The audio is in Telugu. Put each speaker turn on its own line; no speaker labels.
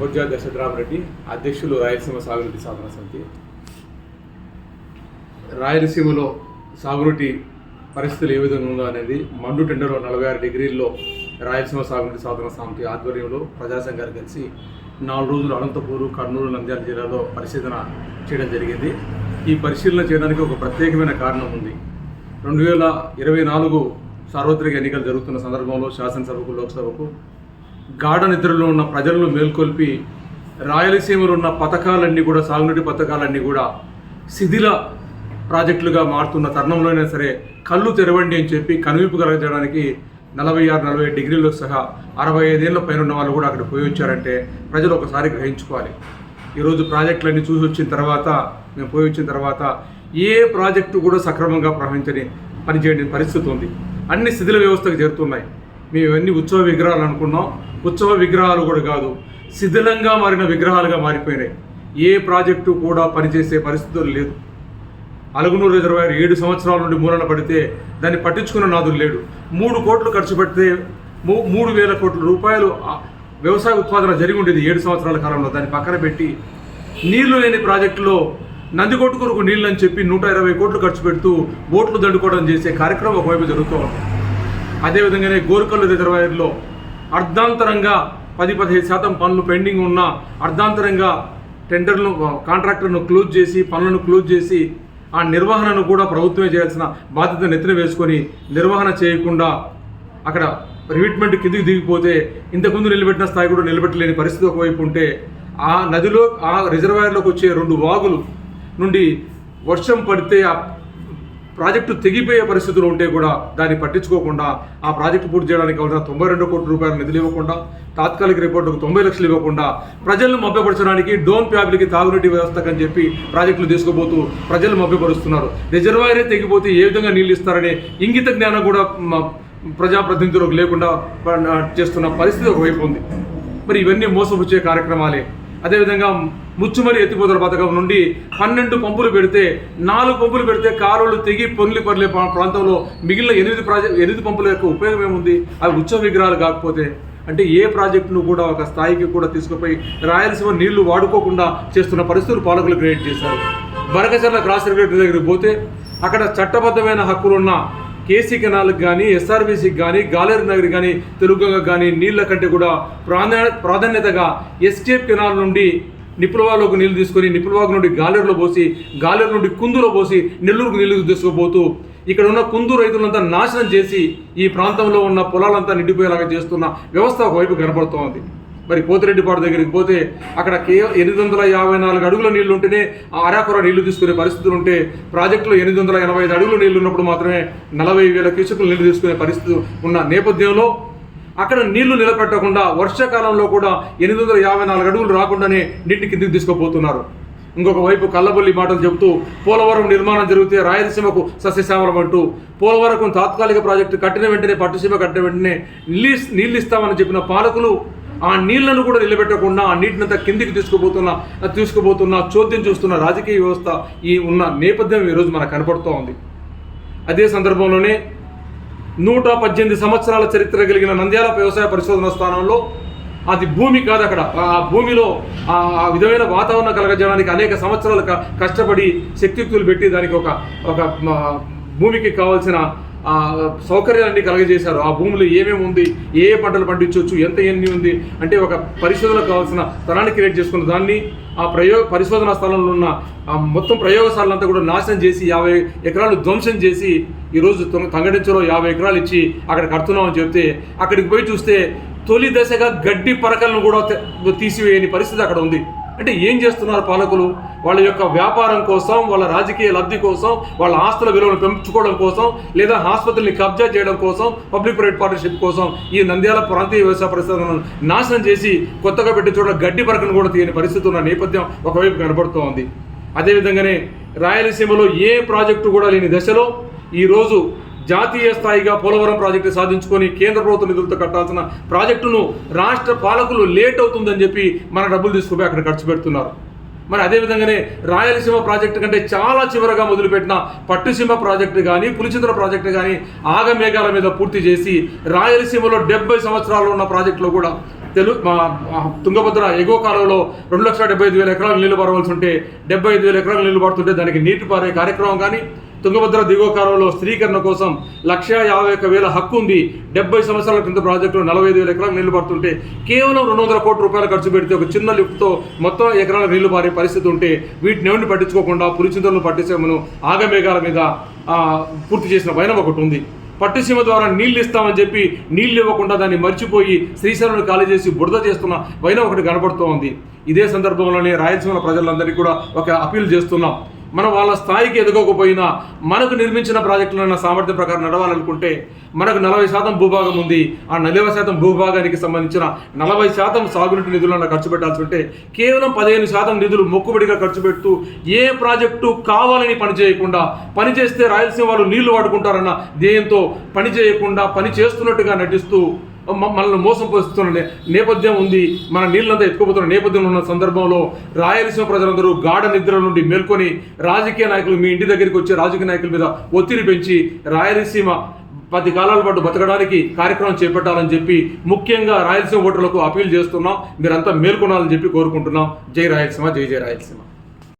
బుర్జా దశరథరామరెడ్డి అధ్యక్షులు రాయలసీమ సాగునీటి సాధన సమితి. రాయలసీమలో సాగునీటి పరిస్థితులు ఏ విధంగా ఉందో అనేది మండు టెండర్లో నలభై ఆరు డిగ్రీల్లో రాయలసీమ సాగునీటి సాధన సమితి ఆధ్వర్యంలో ప్రజాసంఘాలు కలిసి నాలుగు రోజులు అనంతపూరు కర్నూలు నంద్యాల జిల్లాలో పరిశీలన చేయడం జరిగింది. ఈ పరిశీలన చేయడానికి ఒక ప్రత్యేకమైన కారణం ఉంది. రెండు వేల ఇరవై నాలుగు సార్వత్రిక ఎన్నికలు జరుగుతున్న సందర్భంలో శాసనసభకు లోక్సభకు గాఢ నిద్రలో ఉన్న ప్రజలను మేల్కొల్పి రాయలసీమలో ఉన్న పథకాలన్నీ కూడా సాగునీటి పథకాలన్నీ కూడా శిథిల ప్రాజెక్టులుగా మారుతున్న తరుణంలోనే సరే కళ్ళు తెరవండి అని చెప్పి కనువిపు కలగజేయడానికి నలభై ఆరు నలభై డిగ్రీలో సహా అరవై ఐదేళ్ళ పైన ఉన్న వాళ్ళు కూడా అక్కడ పోయి వచ్చారంటే ప్రజలు ఒకసారి గ్రహించుకోవాలి. ఈరోజు ప్రాజెక్టులన్నీ చూసి వచ్చిన తర్వాత మేము పోయి వచ్చిన తర్వాత ఏ ప్రాజెక్టు కూడా సక్రమంగా ప్రవహించని పనిచేయని పరిస్థితి ఉంది. అన్ని శిథిల వ్యవస్థకు చేరుతున్నాయి. మేము ఇవన్నీ ఉత్సవ విగ్రహాలు అనుకున్నాం. ఉత్సవ విగ్రహాలు కూడా కాదు శిథిలంగా మారిన విగ్రహాలుగా మారిపోయినాయి. ఏ ప్రాజెక్టు కూడా పనిచేసే పరిస్థితులు లేదు. అలగునూరు రిజర్వాయర్ ఏడు సంవత్సరాల నుండి మూలన పడితే దాన్ని పట్టించుకున్న నాదులు లేడు. మూడు కోట్లు ఖర్చు పెడితే మూ- మూడు వేల కోట్ల రూపాయలు వ్యవసాయ ఉత్పాదన జరిగి ఉండేది ఏడు సంవత్సరాల కాలంలో. దాన్ని పక్కన పెట్టి నీళ్ళు లేని ప్రాజెక్టులో నందికొట్టు కొరకు నీళ్ళు అని చెప్పి నూట ఇరవై కోట్లు ఖర్చు పెడుతూ బోట్లు దండుకోవడం చేసే కార్యక్రమం ఒకవైపు జరుగుతూ ఉంది. అదేవిధంగానే గోరుకల్లు రిజర్వాయర్లో అర్ధాంతరంగా పది పదిహేను శాతం పనులు పెండింగ్ ఉన్న అర్ధాంతరంగా టెండర్ను కాంట్రాక్టర్ను క్లోజ్ చేసి పనులను క్లోజ్ చేసి ఆ నిర్వహణను కూడా ప్రభుత్వమే చేయాల్సిన బాధ్యత నెత్తిన వేసుకొని నిర్వహణ చేయకుండా అక్కడ రివిట్మెంట్ కిందికి దిగిపోతే ఇంతకుముందు నిలబెట్టిన స్థాయి కూడా నిలబెట్టలేని పరిస్థితి ఒకవైపు ఉంటే ఆ నదిలో ఆ రిజర్వాయర్లోకి వచ్చే రెండు వాగులు నుండి వర్షం పడితే ఆ ప్రాజెక్టు తెగిపోయే పరిస్థితులు ఉంటే కూడా దాన్ని పట్టించుకోకుండా ఆ ప్రాజెక్టు పూర్తి చేయడానికి కావాల్సిన తొంభై రెండు కోట్ల రూపాయల నిధులు ఇవ్వకుండా తాత్కాలిక రిపోర్టుకు తొంభై లక్షలు ఇవ్వకుండా ప్రజలను మభ్యపరచడానికి డోన్ ప్యాబ్లకి తాగునీటి వ్యవస్థకని చెప్పి ప్రాజెక్టులు తీసుకుపోతూ ప్రజలు మభ్యపరుస్తున్నారు. రిజర్వాయరే తెగిపోతే ఏ విధంగా నీళ్ళు ఇస్తారనే ఇంగిత జ్ఞానం కూడా ప్రజాప్రతినిధులకు లేకుండా చేస్తున్న పరిస్థితి ఒకవైపు ఉంది. మరి ఇవన్నీ మోసపుచ్చే కార్యక్రమాలే. అదేవిధంగా ముచ్చుమరి ఎత్తిపోతల పథకం నుండి పన్నెండు పంపులు పెడితే నాలుగు పంపులు పెడితే కారులు తెగి పొన్లి పర్లే ప్రాంతంలో మిగిలిన ఎనిమిది ప్రాజెక్ట్ ఎనిమిది పంపుల యొక్క ఉపయోగం ఏముంది? అవి ఉత్సవ విగ్రహాలు కాకపోతే. అంటే ఏ ప్రాజెక్టును కూడా ఒక స్థాయికి కూడా తీసుకుపోయి రాయలసీమ నీళ్ళు వాడుకోకుండా చేస్తున్న పరిస్థితులు పాలకులు క్రియేట్ చేశారు. బరకచర్ల క్రాస్ రెగ్యులేటరీ దగ్గరికి పోతే అక్కడ చట్టబద్ధమైన హక్కులున్న కేసీ కెనాల్కి కానీ ఎస్ఆర్బీసీకి కానీ గాలేరు నగర్ కానీ తెలుగుగంగ కానీ నీళ్ళ కంటే కూడా ప్రాధా ప్రాధాన్యతగా ఎస్కేప్ కెనాల్ నుండి నిపులవాలోకి నీళ్ళు తీసుకొని నిపులవాకు నుండి గాలేరులో పోసి గాలేరు నుండి కుందులో పోసి నెల్లూరుకు నీళ్ళు తీసుకుపోతూ ఇక్కడ ఉన్న కుందు రైతులంతా నాశనం చేసి ఈ ప్రాంతంలో ఉన్న పొలాలంతా నిండిపోయేలాగా చేస్తున్న వ్యవస్థ ఒకవైపు కనబడుతోంది. మరి పోతిరెడ్డిపాడు దగ్గరికి పోతే అక్కడ కేవలం ఎనిమిది వందల యాభై నాలుగు అడుగుల నీళ్ళు ఉంటేనే ఆ అరాకొర నీళ్ళు తీసుకునే పరిస్థితులు ఉంటే ప్రాజెక్టులో ఎనిమిది వందల ఎనభై ఐదు అడుగుల నీళ్ళు ఉన్నప్పుడు మాత్రమే నలభై వేల క్యూసెక్లు నీళ్ళు తీసుకునే పరిస్థితి ఉన్న నేపథ్యంలో అక్కడ నీళ్ళు నిలబెట్టకుండా వర్షాకాలంలో కూడా ఎనిమిది వందల యాభై నాలుగు అడుగులు రాకుండానే నీటిని కిందికి తీసుకుపోతున్నారు. ఇంకొక వైపు కల్లబొల్లి మాటలు చెబుతూ పోలవరం నిర్మాణం జరిగితే రాయలసీమకు సస్యశ్యామలం అంటూ పోలవరం తాత్కాలిక ప్రాజెక్టు కట్టిన వెంటనే పట్టుసీమ కట్టిన వెంటనే నీళ్ళు నీళ్ళు ఇస్తామని చెప్పిన పాలకులు ఆ నీళ్ళను కూడా నిలబెట్టకుండా ఆ నీటినంతా కిందికి తీసుకుపోతున్న తీసుకుపోతున్న చోద్యం చూస్తున్న రాజకీయ వ్యవస్థ ఈ ఉన్న నేపథ్యం ఈరోజు మనకు కనపడుతూ ఉంది. అదే సందర్భంలోనే నూట పద్దెనిమిది సంవత్సరాల చరిత్ర కలిగిన నంద్యాల వ్యవసాయ పరిశోధన స్థానంలో అది భూమి కాదు అక్కడ. ఆ భూమిలో ఆ విధమైన వాతావరణం కలగజేయడానికి అనేక సంవత్సరాలు కష్టపడి శక్తియుక్తులు పెట్టి దానికి ఒక ఒక భూమికి కావాల్సిన సౌకర్యాలన్నీ కలగజేశారు. ఆ భూమిలో ఏమేమి ఉంది ఏ ఏ పంటలు పండించవచ్చు ఎంత ఎన్ని ఉంది అంటే ఒక పరిశోధనకు కావాల్సిన స్థలాన్ని క్రియేట్ చేసుకున్న దాన్ని ఆ ప్రయోగ పరిశోధన స్థలంలో ఉన్న ఆ మొత్తం ప్రయోగశాలంతా కూడా నాశనం చేసి యాభై ఎకరాలు ధ్వంసం చేసి ఈరోజు తంగడించలో యాభై ఎకరాలు ఇచ్చి అక్కడ కడుతున్నామని చెప్తే అక్కడికి పోయి చూస్తే తొలి దశగా గడ్డి పరకలను కూడా తీసివేయని పరిస్థితి అక్కడ ఉంది. అంటే ఏం చేస్తున్నారు పాలకులు? వాళ్ళ యొక్క వ్యాపారం కోసం వాళ్ళ రాజకీయ లబ్ధి కోసం వాళ్ళ ఆస్తుల విలువను పెంచుకోవడం కోసం లేదా ఆసుపత్రిని కబ్జా చేయడం కోసం పబ్లిక్ ప్రైవేట్ పార్ట్నర్షిప్ కోసం ఈ నంద్యాల ప్రాంతీయ వ్యవసాయ పరిస్థితులను నాశనం చేసి కొత్తగా పెట్టి చూడ గడ్డి పరకను కూడా తీయని పరిస్థితి ఉన్న నేపథ్యం ఒకవైపు కనబడుతూ ఉంది అదేవిధంగానే రాయలసీమలో ఏ ప్రాజెక్టు కూడా లేని దశలో ఈరోజు జాతీయ స్థాయిగా పోలవరం ప్రాజెక్టు సాధించుకొని కేంద్ర ప్రభుత్వ నిధులతో కట్టాల్సిన ప్రాజెక్టును రాష్ట్ర పాలకులు లేట్ అవుతుందని చెప్పి మన డబ్బులు తీసుకుపోయి అక్కడ ఖర్చు పెడుతున్నారు. మరి అదేవిధంగానే రాయలసీమ ప్రాజెక్టు కంటే చాలా చివరగా మొదలుపెట్టిన పట్టుసీమ ప్రాజెక్టు కానీ పులిచింద్ర ప్రాజెక్టు కానీ ఆగమేఘాల మీద పూర్తి చేసి రాయలసీమలో డెబ్బై సంవత్సరాలు ఉన్న ప్రాజెక్టులో కూడా తెలు మా తుంగభద్ర ఎగువ కాలంలో రెండు లక్షల డెబ్బై ఐదు వేల ఎకరాలు నీళ్ళు పారవలసి ఉంటే డెబ్బై ఐదు వేల ఎకరాలు నీళ్ళు పడుతుంటే దానికి నీటి పారే కార్యక్రమం కానీ తుంగభద్ర దిగువ కాలంలో స్థిరీకరణ కోసం లక్ష యాభై ఒక్క వేల హక్కు ఉంది. డెబ్బై సంవత్సరాల క్రింద ప్రాజెక్టులో నలభై ఐదు వేల ఎకరాలు నీళ్ళు పడుతుంటే కేవలం రెండు వందల కోట్ల రూపాయలు ఖర్చు పెడితే ఒక చిన్న లిఫ్ట్తో మొత్తం ఎకరాల నీళ్ళు పారే పరిస్థితి ఉంటే వీటిని ఎవరిని పట్టించుకోకుండా పులిచింతలను పట్టిసీమను ఆగమేఘాల మీద పూర్తి చేసిన వైనం ఒకటి ఉంది. పట్టుసీమ ద్వారా నీళ్ళు ఇస్తామని చెప్పి నీళ్ళు ఇవ్వకుండా దాన్ని మర్చిపోయి శ్రీశైలం ఖాళీ చేసి బురద చేస్తున్న వైన ఒకటి కనబడుతోంది ఇదే సందర్భంలోనే రాయలసీమ ప్రజలందరికీ కూడా ఒక అపీల్ చేస్తున్నాం. మనం వాళ్ళ స్థాయికి ఎదగకపోయినా మనకు నిర్మించిన ప్రాజెక్టులను సామర్థ్యం ప్రకారం నడవాలనుకుంటే మనకు నలభై శాతం భూభాగం ఉంది. ఆ నలభై శాతం భూభాగానికి సంబంధించిన నలభై శాతం సాగునీటి నిధులను ఖర్చు పెట్టాల్సి ఉంటే కేవలం పదిహేను శాతం నిధులు మొక్కుబడిగా ఖర్చు పెడుతూ ఏ ప్రాజెక్టు కావాలని పని చేయకుండా పని చేస్తే రాయలసీమ వాళ్ళు నీళ్ళు వాడుకుంటారన్న ధ్యేయంతో పని చేయకుండా పని చేస్తున్నట్టుగా నటిస్తూ మనల్ని మోసం పోస్తున్న నే- నేపథ్యం ఉంది. మన నీళ్ళంతా ఎత్తుకుపోతున్న నేపథ్యంలో ఉన్న సందర్భంలో రాయలసీమ ప్రజలందరూ గాఢ నిద్ర నుండి మేల్కొని రాజకీయ నాయకులు మీ ఇంటి దగ్గరికి వచ్చే రాజకీయ నాయకుల మీద ఒత్తిడి పెంచి రాయలసీమ పది కాలాల పాటు బతకడానికి కార్యక్రమం చేపట్టాలని చెప్పి ముఖ్యంగా రాయలసీమ ఓటర్లకు అపీల్ చేస్తున్నాం. మీరంతా మేల్కొనాలని చెప్పి కోరుకుంటున్నాం. జై రాయలసీమ జై జై రాయలసీమ.